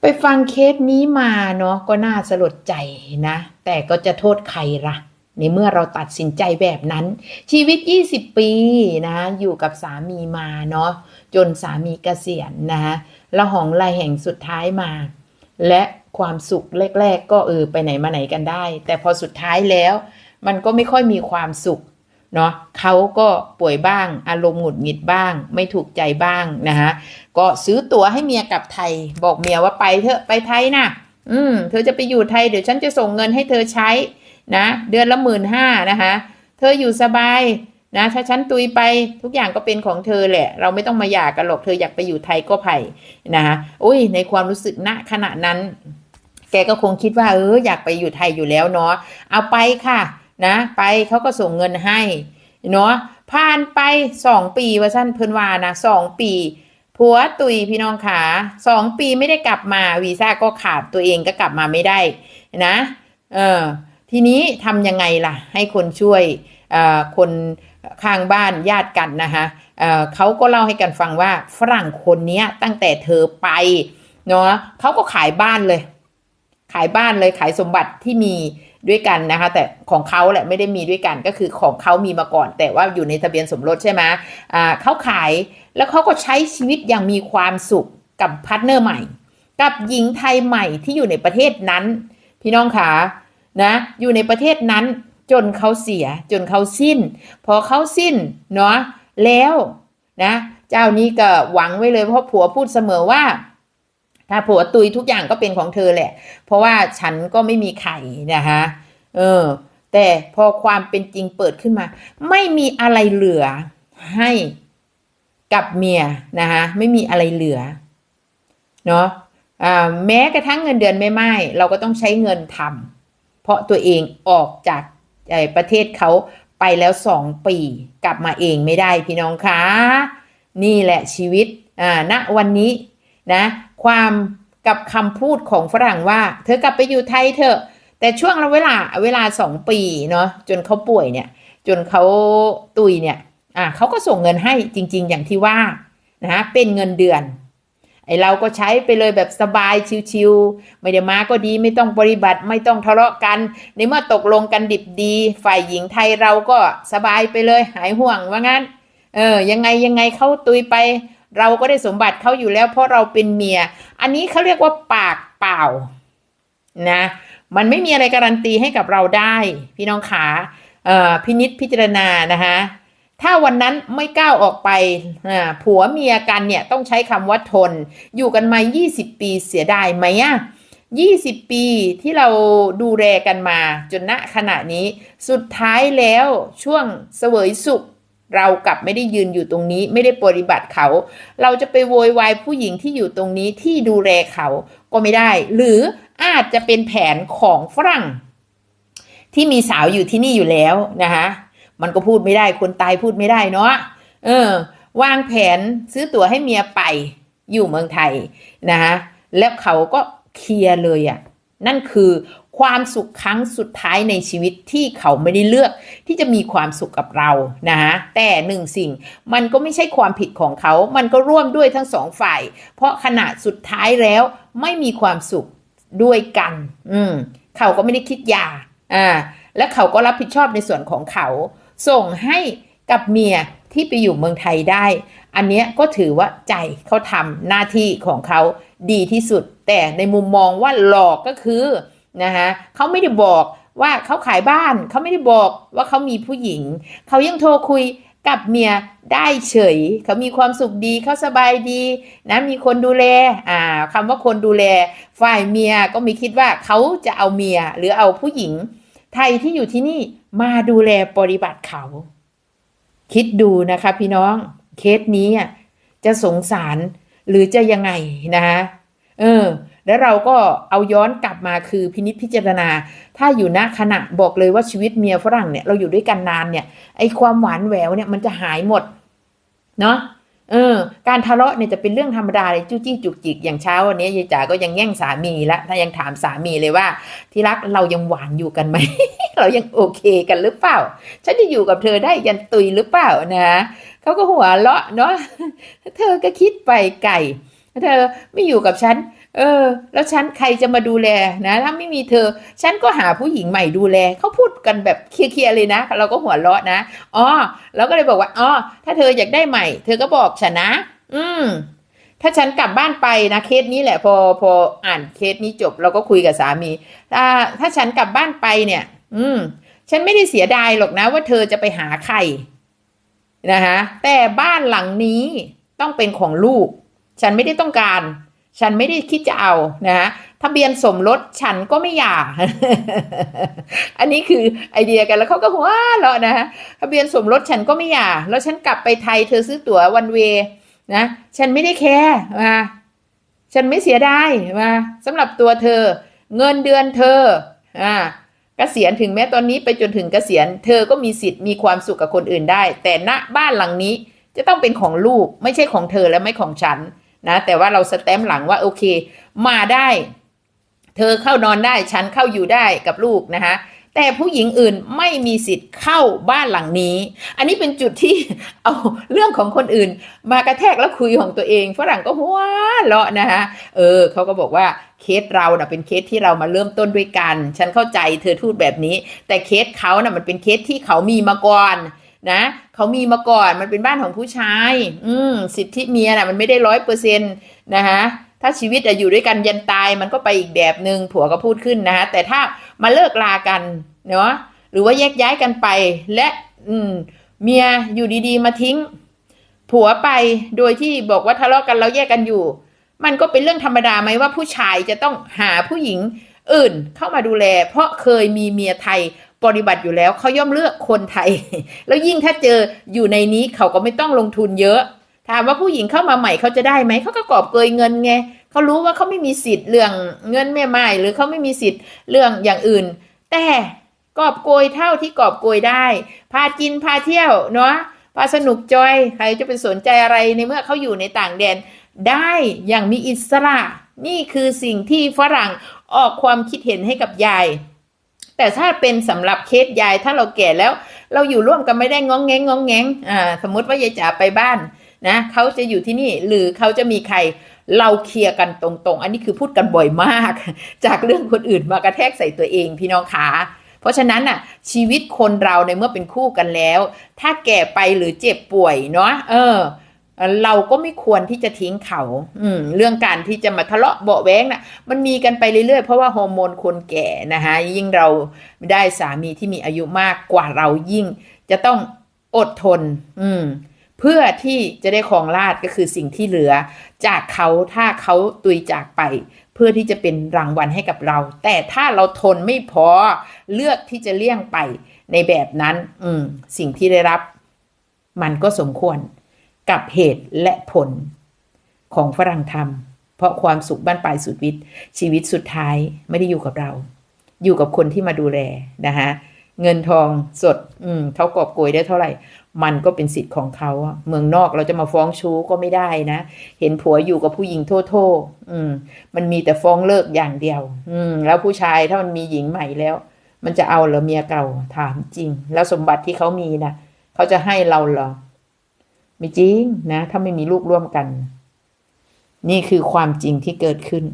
ไปฟังเคสนี้มาเนาะก็น่าสลดใจนะ แต่ก็จะโทษใครละ่ะในเมื่อเราตัดสินใจแบบนั้น ชีวิต 20 ปีนะอยู่กับสามีมาเนาะจนสามีเกษียณนะละหองลายแห่งสุดท้ายมา และความสุขแรก ๆ ก็เออไปไหนมาไหนกันได้ แต่พอสุดท้ายแล้ว มันก็ไม่ค่อยมีความสุข เนาะเขาก็ป่วยบ้าง อารมณ์หงุดหงิดบ้าง ไม่ถูกใจบ้างนะคะก็ซื้อตั๋วให้เมียกลับไทย บอกเมียว่าไปเถอะไปไทยนะอืมเธอจะไปอยู่ไทยเดี๋ยวฉันจะส่งเงินให้เธอใช้นะ เดือนละหมื่นห้านะคะเธออยู่สบายนะถ้าฉันตุยไปทุกอย่างก็เป็นของเธอแหละ เราไม่ต้องมาหย่ากันหรอกเธออยากไปอยู่ไทยก็ไผ่นะคะอุ้ยในความรู้สึกณขณะนั้น แกก็คงคิดว่าเอออยากไปอยู่ไทยอยู่แล้วเนาะเอาไปค่ะ นะไปเขาก็ส่งเงินให้เนาะผ่านไปสองปีว่าสั้นเพิ่นว่านะสองปีผัวตุยพี่น้องขาสองปีไม่ได้กลับมาวีซ่าก็ขาดตัวเองก็กลับมาไม่ได้นะเออทีนี้ทำยังไงล่ะ ให้คนช่วยคนข้างบ้านญาติกันนะคะเเขาก็เล่าให้กันฟังว่าฝรั่งคนนี้ตั้งแต่เธอไปเนาะเขาก็ขายบ้านเลย ขายบ้านเลยขายสมบัติที่มี ด้วยกันนะคะ แต่ของเขาแหละไม่ได้มีด้วยกันก็คือของเขามีมาก่อน แต่ว่าอยู่ในทะเบียนสมรสใช่ไหมอ่าเขาขายแล้วเขาก็ใช้ชีวิตอย่างมีความสุขกับพาร์ทเนอร์ใหม่ กับหญิงไทยใหม่ที่อยู่ในประเทศนั้น พี่น้องขานะอยู่ในประเทศนั้นจนเขาเสียจนเขาสิ้น พอเขาสิ้นเนาะแล้วนะ เจ้านี้ก็หวังไว้เลยเพราะผัวพูดเสมอว่า ถ้าผัวตุยทุกอย่างก็เป็นของเธอแหละ เพราะว่าฉันก็ไม่มีไข่นะคะเออ แต่พอความเป็นจริงเปิดขึ้นมา ไม่มีอะไรเหลือให้กับเมียนะคะไม่มีอะไรเหลือเนาะแม้กระทั่งเงินเดือนไม่ไม่เราก็ต้องใช้เงินทำเพราะตัวเองออกจากประเทศเขาไปแล้วสองปี กลับมาเองไม่ได้พี่น้องคะนี่แหละชีวิตอ่าณวันนี้นะ ความกับคำพูดของฝรั่งว่า เธอกลับไปอยู่ไทยเถอะ แต่ช่วงเวลาเวลาสองปีเนาะจนเขาป่วยเนี่ย จนเขาตุยเนี่ยอ่าเขาก็ส่งเงินให้จริง ๆ อย่างที่ว่านะเป็นเงินเดือนไอเราก็ใช้ไปเลยแบบสบายชิวๆไม่ได้มาก็ดีไม่ต้องปฏิบัติไม่ต้องทะเลาะกัน ในเมื่อตกลงกันดิบดี ฝ่ายหญิงไทยเราก็สบายไปเลยหายห่วงว่างั้น เออยังไงยังไงเขาตุยไป เราก็ได้สมบัติเขาอยู่แล้ว เพราะเราเป็นเมีย อันนี้เขาเรียกว่าปากเปล่านะ มันไม่มีอะไรการันตีให้กับเราได้ พี่น้องขาพินิษพิจารณานะคะถ้าวันนั้นไม่ก้าวออกไปผัวเมียกันเนี่ยต้องใช้คำว่าทน อยู่กันมา 20 ปีเสียดายไหมอะ20 ปีที่เราดูแลกันมาจนณขณะนี้ สุดท้ายแล้วช่วงเสวยสุข เรากลับไม่ได้ยืนอยู่ตรงนี้ ไม่ได้ปฏิบัติเขา เราจะไปโวยวายผู้หญิงที่อยู่ตรงนี้ที่ดูแลเขาก็ไม่ได้ หรืออาจจะเป็นแผนของฝรั่ง ที่มีสาวอยู่ที่นี่อยู่แล้วนะคะมันก็พูดไม่ได้คนตายพูดไม่ได้เนาะเออ วางแผนซื้อตั๋วให้เมียไปอยู่เมืองไทยนะคะแล้วเขาก็เคลียร์เลยอะ่ะนั่นคือ ความสุขครั้งสุดท้ายในชีวิตที่เขาไม่ได้เลือกที่จะมีความสุขกับเรานะฮะแต่หนึ่งสิ่งมันก็ไม่ใช่ความผิดของเขา มันก็ร่วมด้วยทั้งสองฝ่าย เพราะขณะสุดท้ายแล้วไม่มีความสุขด้วยกัน อืมเขาก็ไม่ได้คิดยาอ่าและเขาก็รับผิดชอบในส่วนของเขา ส่งให้กับเมียที่ไปอยู่เมืองไทยได้ อันนี้ก็ถือว่าใจเขาทำหน้าที่ของเขาดีที่สุด แต่ในมุมมองว่าหลอกก็คือ นะคะเขาไม่ได้บอกว่าเขาขายบ้านเขาไม่ได้บอกว่าเขามีผู้หญิง เขายังโทรคุยกับเมียได้เฉย เขามีความสุขดีเขาสบายดีนะมีคนดูแลอ่าคำว่าคนดูแล ฝ่ายเมียก็มีคิดว่าเขาจะเอาเมียหรือเอาผู้หญิง ไทยที่อยู่ที่นี่มาดูแลปฏิบัติเขา คิดดูนะคะพี่น้องเคสนี้จะสงสารหรือจะยังไงนะคะเออ แล้วเราก็เอาย้อนกลับมาคือพินิจพิจารณา ถ้าอยู่ณขณะบอกเลยว่าชีวิตเมียฝรั่งเนี่ยเราอยู่ด้วยกันนานเนี่ยไอความหวานแหววเนี่ยมันจะหายหมดเนาะเออ การทะเลาะเนี่ยจะเป็นเรื่องธรรมดาเลยจู้จี้จุกจิกอย่างเช้าวันนี้ยายจ๋าก็ยังแย่งสามีละถ้ายังถามสามีเลยว่า ที่รักเรายังหวานอยู่กันไหม เรายังโอเคกันหรือเปล่า ฉันจะอยู่กับเธอได้ยันตุยหรือเปล่านะเขาก็หัวเราะเนาะเธอก็คิดไปไก่ เธอไม่อยู่กับฉัน เออ แล้วฉันใครจะมาดูแลนะถ้าไม่มีเธอ ฉันก็หาผู้หญิงใหม่ดูแลเขาพูดกันแบบเคลียร์ๆเลยนะ เราก็หัวเราะนะอ๋อเราก็เลยบอกว่าอ๋อถ้าเธออยากได้ใหม่ เธอก็บอกฉันนะ อืม ถ้าฉันกลับบ้านไปนะเคสนี้แหละ พอพออ่านเคสนี้จบ เราก็คุยกับสามี ถ้าถ้าฉันกลับบ้านไปเนี่ย อืม ฉันไม่ได้เสียดายหรอกนะ ว่าเธอจะไปหาใครนะคะแต่บ้านหลังนี้ต้องเป็นของลูก ฉันไม่ได้ต้องการ ฉันไม่ได้คิดจะเอานะทะเบียนสมรสฉันก็ไม่หย่าอันนี้คือไอเดียกันแล้วเขาก็หัวเราะนะฮะทะเบียนสมรสฉันก็ไม่หย่าแล้วฉันกลับไปไทยเธอซื้อตั๋ววันเวนะฉันไม่ได้แคร์มาฉันไม่เสียดายมาสำหรับตัวเธอ เงินเดือนเธออ่าเกษียณถึงแม้ตอนนี้ไปจนถึงเกษียณ เธอก็มีสิทธิ์มีความสุขกับคนอื่นได้ แต่ณบ้านหลังนี้จะต้องเป็นของลูกไม่ใช่ของเธอและไม่ของฉัน นะแต่ว่าเราสแตมป์หลังว่าโอเค มาได้ เธอเข้านอนได้ฉันเข้าอยู่ได้กับลูกนะคะแต่ผู้หญิงอื่นไม่มีสิทธิ์เข้าบ้านหลังนี้ อันนี้เป็นจุดที่เอาเรื่องของคนอื่น มากระแทกแล้วคุยของตัวเองฝรั่งก็หัวเราะนะคะเออเขาก็บอกว่าเคสเรานะ่ะเป็นเคสที่เรามาเริ่มต้นด้วยกัน ฉันเข้าใจเธอพูดแบบนี้ แต่เคสเขานะ่ะมันเป็นเคสที่เขามีมาก่อน นะเขามีมาก่อนมันเป็นบ้านของผู้ชาย อืมสิทธิเมียน่ะมันไม่ได้ร้อยเปอร์เซ็นต์นะคะถ้าชีวิตอะอยู่ด้วยกันยันตายมันก็ไปอีกแบบหนึ่งผัวก็พูดขึ้นนะคะแต่ถ้ามาเลิกลากันเนาะหรือว่าแยกย้ายกันไป และอืมเมียอยู่ดีๆ มาทิ้ง ผัวไปโดยที่บอกว่าทะเลาะกันแล้วแยกกันอยู่ มันก็เป็นเรื่องธรรมดาไหมว่าผู้ชายจะต้องหาผู้หญิงอื่นเข้ามาดูแล เพราะเคยมีเมียไทย ปฏิบัติอยู่แล้วเขาย่อมเลือกคนไทย แล้วยิ่งถ้าเจออยู่ในนี้เขาก็ไม่ต้องลงทุนเยอะ ถามว่าผู้หญิงเข้ามาใหม่เขาจะได้ไหมเขาก็กอบเกยเงินไงเขารู้ว่าเขาไม่มีสิทธิ์เรื่องเงินแม่ไม้หรือเขาไม่มีสิทธิ์เรื่องอย่างอื่น แต่กอบโกยเท่าที่กอบโกยได้ พากินพาเที่ยวเนาะพาสนุกจอยใครจะไปสนใจอะไรในเมื่อเขาอยู่ในต่างแดนได้อย่างมีอิสระ นี่คือสิ่งที่ฝรั่งออกความคิดเห็นให้กับยาย แต่ถ้าเป็นสำหรับเคสยายถ้าเราแก่แล้ว เราอยู่ร่วมกันไม่ได้งองแงงงองแงงอ่าสมมติว่ายายจ๋าไปบ้านนะเขาจะอยู่ที่นี่หรือเขาจะมีใครเราเคลียร์กันตรงๆ อันนี้คือพูดกันบ่อยมาก จากเรื่องคนอื่นมากระแทกใส่ตัวเองพี่น้องขาเพราะฉะนั้นน่ะ ชีวิตคนเราในเมื่อเป็นคู่กันแล้ว ถ้าแก่ไปหรือเจ็บป่วยเนาะเออ เราก็ไม่ควรที่จะทิ้งเขา อืม เรื่องการที่จะมาทะเลาะเบาแว้งนะ่ะ มันมีกันไปเรื่อยๆ เพราะว่าฮอร์โมนคนแก่นะคะยิ่งเราได้สามีที่มีอายุมากกว่าเรายิ่ง จะต้องอดทน อืม เพื่อที่จะได้ครองราชก็คือสิ่งที่เหลือ จากเขาถ้าเขาตุยจากไป เพื่อที่จะเป็นรางวัลให้กับเรา แต่ถ้าเราทนไม่พอเลือกที่จะเลี่ยงไปในแบบนั้น อืม สิ่งที่ได้รับ มันก็สมควร กับเหตุและผลของฝรั่งทำเพราะความสุขบ้านปลายสุดวิตชีวิตสุดท้ายไม่ได้อยู่กับเรา อยู่กับคนที่มาดูแลนะคะเงินทองสด อืมเขากอบโกยได้เท่าไหร่ มันก็เป็นสิทธิ์ของเขา เมืองนอกเราจะมาฟ้องชู้ก็ไม่ได้นะ เห็นผัวอยู่กับผู้หญิงโทษๆอืม มันมีแต่ฟ้องเลิกอย่างเดียว อืม แล้วผู้ชายถ้ามันมีหญิงใหม่แล้ว มันจะเอาเหรอเมียเก่าถามจริง แล้วสมบัติที่เขามีนะเขาจะให้เราเหรอ ไม่จริงนะ ถ้าไม่มีลูกร่วมกัน นี่คือความจริงที่เกิดขึ้น